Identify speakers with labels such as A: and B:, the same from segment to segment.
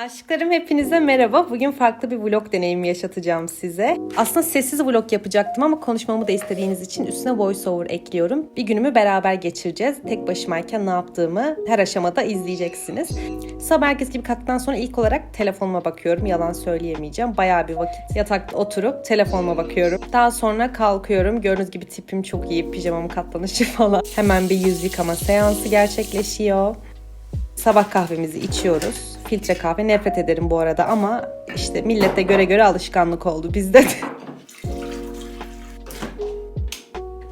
A: Aşklarım hepinize merhaba. Bugün farklı bir vlog deneyimi yaşatacağım size. Aslında sessiz vlog yapacaktım ama konuşmamı da istediğiniz için üstüne voiceover ekliyorum. Bir günümü beraber geçireceğiz. Tek başımayken ne yaptığımı her aşamada izleyeceksiniz. Sabah herkes gibi kalktıktan sonra ilk olarak telefonuma bakıyorum. Yalan söyleyemeyeceğim. Bayağı bir vakit yatakta oturup telefonuma bakıyorum. Daha sonra kalkıyorum. Gördüğünüz gibi tipim çok iyi. Pijamamın katlanışı falan. Hemen bir yüz yıkama seansı gerçekleşiyor. Sabah kahvemizi içiyoruz. Filtre kahve nefret ederim bu arada ama işte millete göre göre alışkanlık oldu bizde de.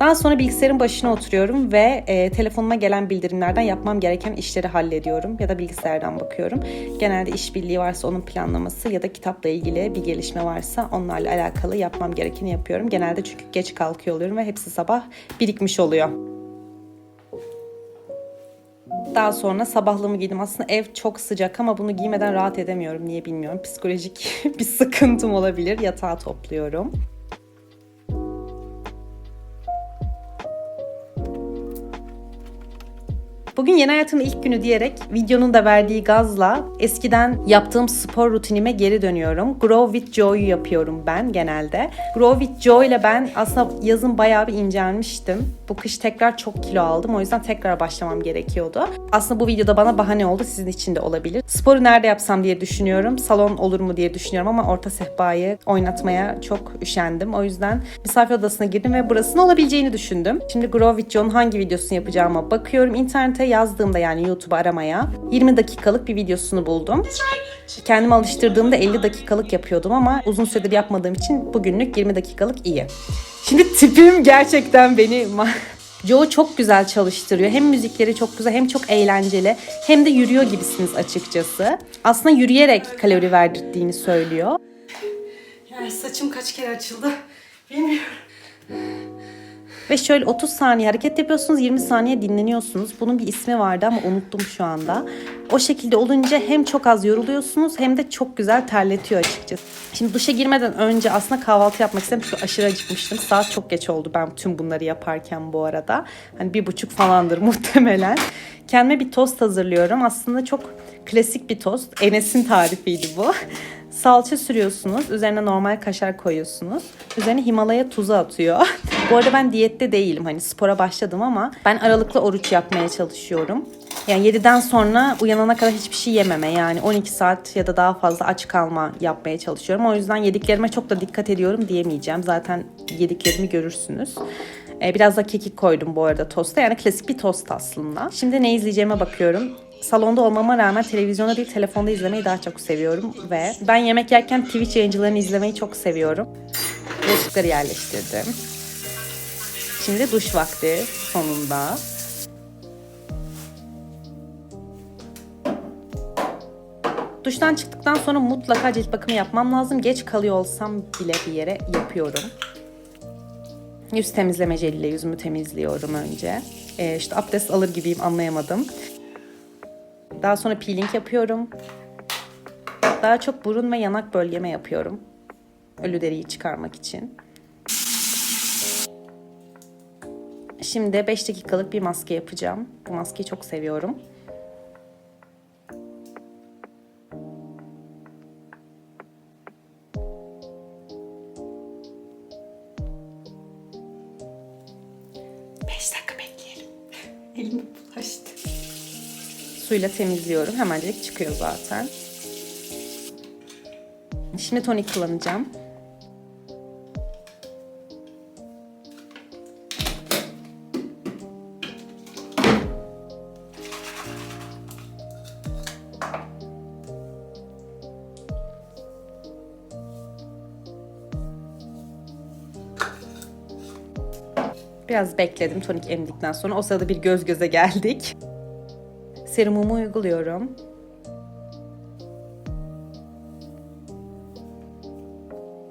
A: Daha sonra bilgisayarın başına oturuyorum ve e, telefonuma gelen bildirimlerden yapmam gereken işleri hallediyorum ya da bilgisayardan bakıyorum. Genelde işbirliği varsa onun planlaması ya da kitapla ilgili bir gelişme varsa onlarla alakalı yapmam gerekeni yapıyorum. Genelde çünkü geç kalkıyor oluyorum ve hepsi sabah birikmiş oluyor. Daha sonra sabahlığımı giydim. Aslında ev çok sıcak ama bunu giymeden rahat edemiyorum. Niye bilmiyorum. Psikolojik bir sıkıntım olabilir. Yatağı topluyorum. Bugün yeni hayatımın ilk günü diyerek videonun da verdiği gazla eskiden yaptığım spor rutinime geri dönüyorum. Grow with Joy'u yapıyorum ben genelde. Grow with Joy ile ben aslında yazın bayağı bir incelmiştim. Bu kış tekrar çok kilo aldım. O yüzden tekrar başlamam gerekiyordu. Aslında bu videoda bana bahane oldu. Sizin için de olabilir. Sporu nerede yapsam diye düşünüyorum. Salon olur mu diye düşünüyorum ama orta sehpayı oynatmaya çok üşendim. O yüzden misafir odasına girdim ve burasının olabileceğini düşündüm. Şimdi Grow with Joy'un hangi videosunu yapacağıma bakıyorum. İnternete yazdığımda yani YouTube aramaya 20 dakikalık bir videosunu buldum. Kendimi alıştırdığımda 50 dakikalık yapıyordum ama uzun süredir yapmadığım için bugünlük 20 dakikalık iyi. Şimdi tipim gerçekten beni Joe çok güzel çalıştırıyor. Hem müzikleri çok güzel hem çok eğlenceli hem de yürüyor gibisiniz açıkçası. Aslında yürüyerek kalori verdirdiğini söylüyor.
B: Yani saçım kaç kere açıldı bilmiyorum.
A: Ve şöyle 30 saniye hareket yapıyorsunuz, 20 saniye dinleniyorsunuz. Bunun bir ismi vardı ama unuttum şu anda. O şekilde olunca hem çok az yoruluyorsunuz hem de çok güzel terletiyor açıkçası. Şimdi duşa girmeden önce aslında kahvaltı yapmak istedim çünkü aşırı acıkmıştım. Saat çok geç oldu ben tüm bunları yaparken bu arada. Hani bir buçuk falandır muhtemelen. Kendime bir tost hazırlıyorum. Aslında çok klasik bir tost. Enes'in tarifiydi bu. Salça sürüyorsunuz. Üzerine normal kaşar koyuyorsunuz. Üzerine Himalaya tuzu atıyor. Bu arada ben diyette değilim. Hani spora başladım ama ben aralıklı oruç yapmaya çalışıyorum. Yani 7'den sonra uyanana kadar hiçbir şey yememe yani 12 saat ya da daha fazla aç kalma yapmaya çalışıyorum. O yüzden yediklerime çok da dikkat ediyorum diyemeyeceğim. Zaten yediklerimi görürsünüz. Ee, biraz da kekik koydum bu arada tosta. Yani klasik bir tost aslında. Şimdi ne izleyeceğime bakıyorum salonda olmama rağmen televizyonda değil telefonda izlemeyi daha çok seviyorum ve ben yemek yerken Twitch yayıncılarını izlemeyi çok seviyorum. Bulaşıkları yerleştirdim. Şimdi duş vakti sonunda. Duştan çıktıktan sonra mutlaka cilt bakımı yapmam lazım. Geç kalıyor olsam bile bir yere yapıyorum. Yüz temizleme jeliyle yüzümü temizliyorum önce. Ee, işte abdest alır gibiyim anlayamadım. Daha sonra peeling yapıyorum. Daha çok burun ve yanak bölgeme yapıyorum. Ölü deriyi çıkarmak için. Şimdi 5 dakikalık bir maske yapacağım. Bu maskeyi çok seviyorum.
B: Beş dakika bekleyelim. Elim bulaştı.
A: Suyla temizliyorum. Hemencik çıkıyor zaten. Şimdi tonik kullanacağım. Biraz bekledim tonik emdikten sonra. O sırada bir göz göze geldik. Serumumu uyguluyorum.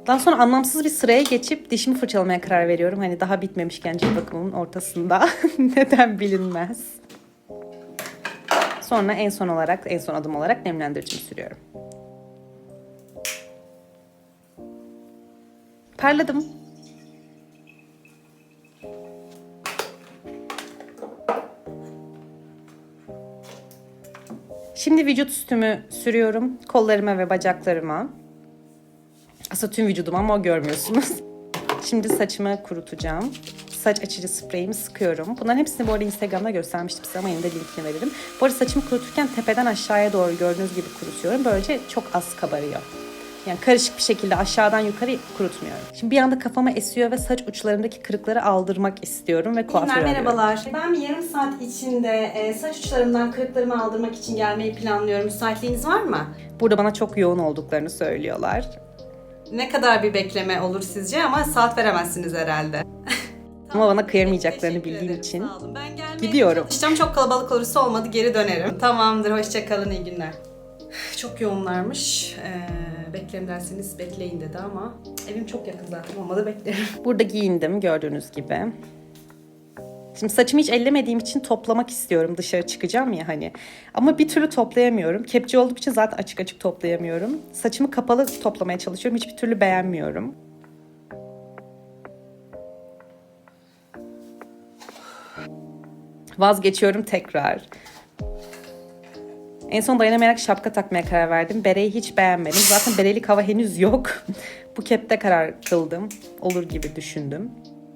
A: Daha sonra anlamsız bir sıraya geçip dişimi fırçalamaya karar veriyorum. Hani daha bitmemişken cilt bakımımın ortasında. Neden bilinmez. Sonra en son olarak, en son adım olarak nemlendiricimi sürüyorum. Parladım. Şimdi vücut üstümü sürüyorum. Kollarıma ve bacaklarıma. Aslında tüm vücuduma ama o görmüyorsunuz. Şimdi saçımı kurutacağım. Saç açıcı spreyimi sıkıyorum. Bunların hepsini bu arada Instagram'da göstermiştim size ama yine de linkini veririm. Bu arada saçımı kuruturken tepeden aşağıya doğru gördüğünüz gibi kurutuyorum. Böylece çok az kabarıyor. Yani karışık bir şekilde aşağıdan yukarı kurutmuyorum. Şimdi bir anda kafama esiyor ve saç uçlarındaki kırıkları aldırmak istiyorum ve kuaföre arıyorum.
B: merhabalar. Ben bir yarım saat içinde e, saç uçlarımdan kırıklarımı aldırmak için gelmeyi planlıyorum. Müsaitliğiniz var mı?
A: Burada bana çok yoğun olduklarını söylüyorlar.
B: Ne kadar bir bekleme olur sizce ama saat veremezsiniz herhalde.
A: Ama bana kıyamayacaklarını
B: Teşekkür
A: bildiğim
B: ederim,
A: için
B: sağ olun. Ben gelmeye
A: gidiyorum.
B: çalışacağım. Çok kalabalık olursa olmadı geri dönerim. Tamamdır. Hoşçakalın. iyi günler. Çok yoğunlarmış. Ee, bekleyin derseniz bekleyin dedi ama evim çok yakın zaten. Olmadı beklerim.
A: Burada giyindim gördüğünüz gibi. Şimdi saçımı hiç ellemediğim için toplamak istiyorum. Dışarı çıkacağım ya hani. Ama bir türlü toplayamıyorum. Kepçe olduğu için zaten açık açık toplayamıyorum. Saçımı kapalı toplamaya çalışıyorum. Hiçbir türlü beğenmiyorum. Vazgeçiyorum tekrar. En son dayanamayarak şapka takmaya karar verdim. Bereyi hiç beğenmedim. Zaten berelik hava henüz yok. Bu kepte karar kıldım. Olur gibi düşündüm.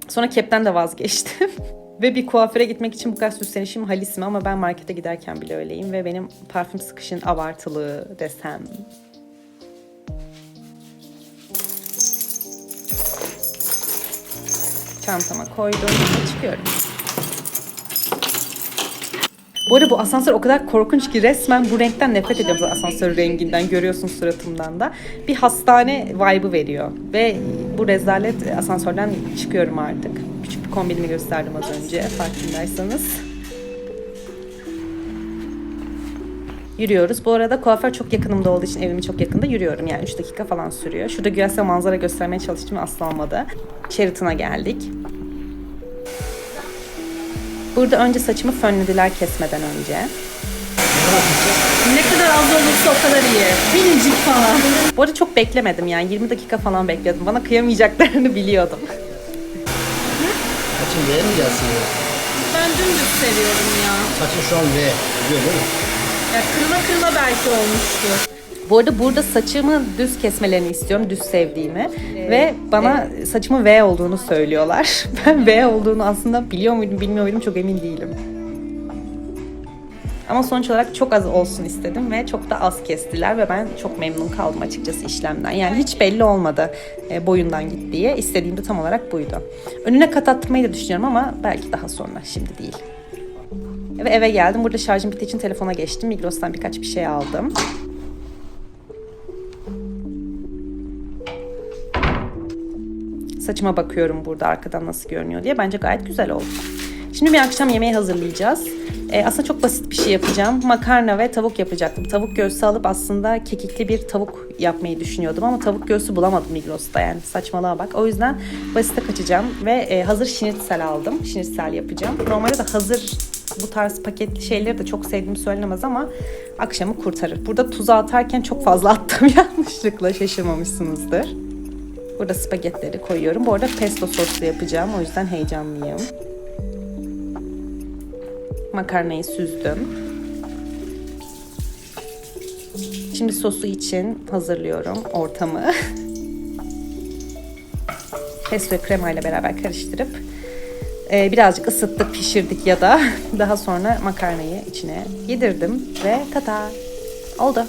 A: Sonra kepten de vazgeçtim. ve bir kuaföre gitmek için bu kadar süslenişim halisime ama ben markete giderken bile öyleyim. Ve benim parfüm sıkışın abartılı desem. Çantama koydum ve çıkıyorum. Bu arada bu asansör o kadar korkunç ki resmen bu renkten nefret ediyorum asansör renginden görüyorsun suratımdan da. Bir hastane vibe'ı veriyor ve bu rezalet asansörden çıkıyorum artık. Küçük bir kombinimi gösterdim az önce farkındaysanız. Yürüyoruz. Bu arada kuaför çok yakınımda olduğu için evime çok yakında yürüyorum. Yani 3 dakika falan sürüyor. Şurada size manzara göstermeye çalıştım asla olmadı. Sheraton'a geldik. Burada önce saçımı fönlediler kesmeden önce.
B: Ne kadar az olursa o kadar iyi. Minicik falan.
A: Bu arada çok beklemedim yani 20 dakika falan bekledim. Bana kıyamayacaklarını biliyordum.
C: Saçın V mi gelsin ya?
B: Ben dümdüz seviyorum ya.
C: Saçın şu an V. Değil mi?
B: Ya kırıla kırıla belki olmuştur.
A: Bu arada burada saçımı düz kesmelerini istiyorum, düz sevdiğimi. Ve bana saçımın V olduğunu söylüyorlar. Ben V olduğunu aslında biliyor muydum, bilmiyor muydum çok emin değilim. Ama sonuç olarak çok az olsun istedim ve çok da az kestiler ve ben çok memnun kaldım açıkçası işlemden. Yani hiç belli olmadı e, boyundan gittiği. İstediğim de tam olarak buydu. Önüne kat attırmayı da düşünüyorum ama belki daha sonra, şimdi değil. Ve eve geldim. Burada şarjım bittiği için telefona geçtim. Migros'tan birkaç bir şey aldım. Saçıma bakıyorum burada arkadan nasıl görünüyor diye. Bence gayet güzel oldu. Şimdi bir akşam yemeği hazırlayacağız. Ee, aslında çok basit bir şey yapacağım. Makarna ve tavuk yapacaktım. Tavuk göğsü alıp aslında kekikli bir tavuk yapmayı düşünüyordum ama tavuk göğsü bulamadım Migros'ta yani saçmalığa bak. O yüzden basite kaçacağım ve e, hazır şinitsel aldım. Şinitsel yapacağım. Normalde de hazır bu tarz paketli şeyleri de çok sevdiğimi söylenemez ama akşamı kurtarır. Burada tuza atarken çok fazla attım yanlışlıkla şaşırmamışsınızdır. Burada spagetleri koyuyorum. Bu arada pesto soslu yapacağım. O yüzden heyecanlıyım. Makarnayı süzdüm. Şimdi sosu için hazırlıyorum ortamı. Pestoyu kremayla beraber karıştırıp e, birazcık ısıttık, pişirdik ya da daha sonra makarnayı içine yedirdim ve tata oldu.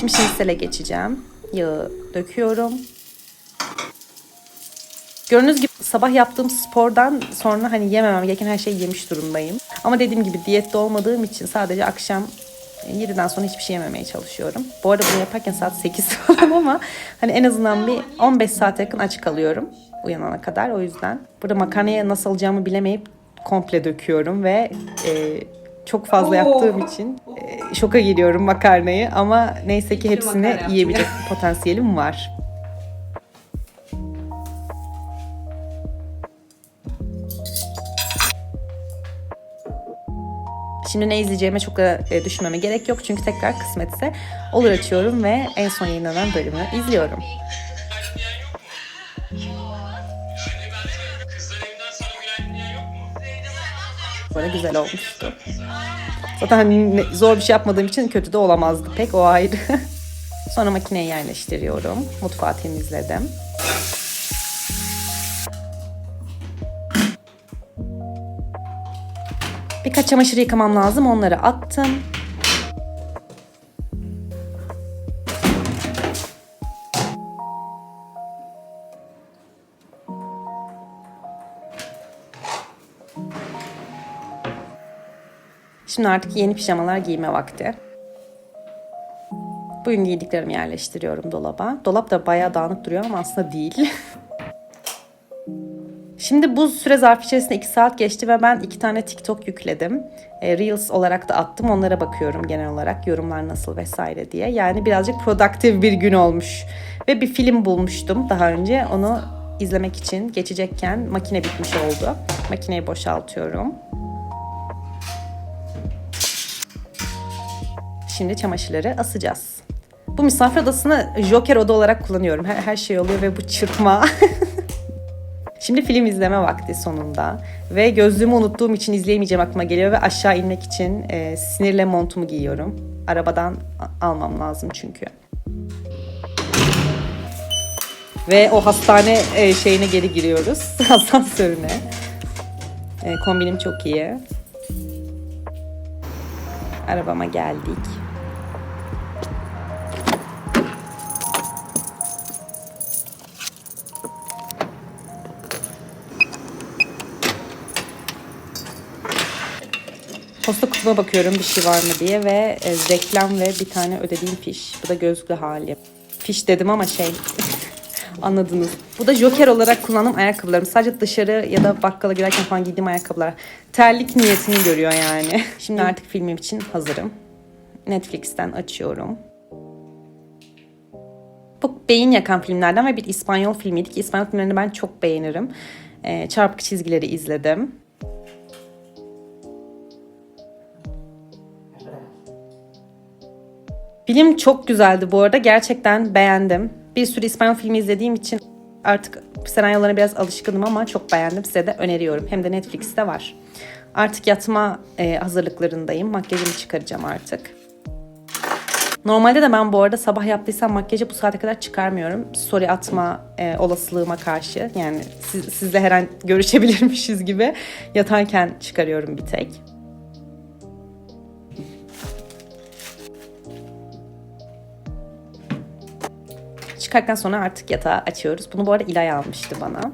A: Şimdi şinsele geçeceğim. Yağı döküyorum. Gördüğünüz gibi sabah yaptığım spordan sonra hani yememem gereken her şeyi yemiş durumdayım. Ama dediğim gibi diyette olmadığım için sadece akşam 7'den sonra hiçbir şey yememeye çalışıyorum. Bu arada bunu yaparken saat 8 falan ama hani en azından bir 15 saate yakın aç kalıyorum uyanana kadar. O yüzden burada makarnaya nasıl alacağımı bilemeyip komple döküyorum ve e, çok fazla yaptığım için e, şoka giriyorum makarnayı ama neyse ki hepsini yiyebilecek potansiyelim var. Şimdi ne izleyeceğime çok da e, düşünmeme gerek yok çünkü tekrar kısmetse olur açıyorum ve en son yayınlanan bölümü izliyorum. Böyle güzel olmuştu. Zaten hani zor bir şey yapmadığım için kötü de olamazdı pek o ayrı. Sonra makineye yerleştiriyorum. Mutfağı temizledim. Birkaç çamaşır yıkamam lazım. Onları attım. Şimdi artık yeni pijamalar giyme vakti. Bugün giydiklerimi yerleştiriyorum dolaba. Dolap da bayağı dağınık duruyor ama aslında değil. Şimdi bu süre zarfı içerisinde 2 saat geçti ve ben 2 tane TikTok yükledim. E, Reels olarak da attım. Onlara bakıyorum genel olarak yorumlar nasıl vesaire diye. Yani birazcık produktif bir gün olmuş. Ve bir film bulmuştum daha önce. Onu izlemek için geçecekken makine bitmiş oldu. Makineyi boşaltıyorum. Şimdi çamaşırları asacağız. Bu misafir odasını Joker oda olarak kullanıyorum. Her, her şey oluyor ve bu çırpma. Şimdi film izleme vakti sonunda. Ve gözlüğümü unuttuğum için izleyemeyeceğim aklıma geliyor ve aşağı inmek için e, sinirle montumu giyiyorum. Arabadan almam lazım çünkü. Ve o hastane e, şeyine geri giriyoruz. Asansörüne. E, kombinim çok iyi. Arabama geldik. Posta kutuma bakıyorum bir şey var mı diye ve e, reklam ve bir tane ödediğim fiş. Bu da gözlü hali. Fiş dedim ama şey anladınız. Bu da joker olarak kullandığım ayakkabılarım. Sadece dışarı ya da bakkala girerken falan giydiğim ayakkabılar. Terlik niyetini görüyor yani. Şimdi artık filmim için hazırım. Netflix'ten açıyorum. Bu beyin yakan filmlerden ve bir İspanyol filmiydi ki İspanyol filmlerini ben çok beğenirim. E, çarpık çizgileri izledim. Film çok güzeldi bu arada. Gerçekten beğendim. Bir sürü İspanyol filmi izlediğim için artık senaryolarına biraz alışkınım ama çok beğendim. Size de öneriyorum. Hem de Netflix'te var. Artık yatma e, hazırlıklarındayım. Makyajımı çıkaracağım artık. Normalde de ben bu arada sabah yaptıysam makyajı bu saate kadar çıkarmıyorum. Story atma e, olasılığıma karşı. Yani siz, sizle her an görüşebilirmişiz gibi yatarken çıkarıyorum bir tek. Çıkarken sonra artık yatağı açıyoruz. Bunu bu arada İlay almıştı bana.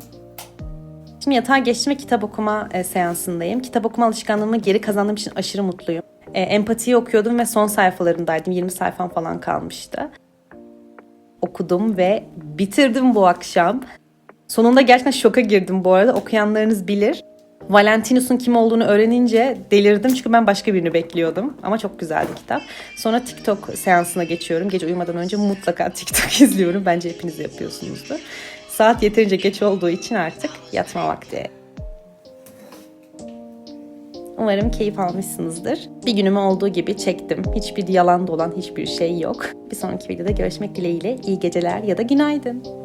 A: Şimdi yatağa geçtim kitap okuma e, seansındayım. Kitap okuma alışkanlığımı geri kazandığım için aşırı mutluyum. E, empatiyi okuyordum ve son sayfalarındaydım. 20 sayfam falan kalmıştı. Okudum ve bitirdim bu akşam. Sonunda gerçekten şoka girdim bu arada. Okuyanlarınız bilir. Valentinus'un kim olduğunu öğrenince delirdim çünkü ben başka birini bekliyordum. Ama çok güzeldi kitap. Sonra TikTok seansına geçiyorum. Gece uyumadan önce mutlaka TikTok izliyorum. Bence hepiniz yapıyorsunuzdur. Saat yeterince geç olduğu için artık yatma vakti. Umarım keyif almışsınızdır. Bir günümü olduğu gibi çektim. Hiçbir yalan dolan hiçbir şey yok. Bir sonraki videoda görüşmek dileğiyle. İyi geceler ya da günaydın.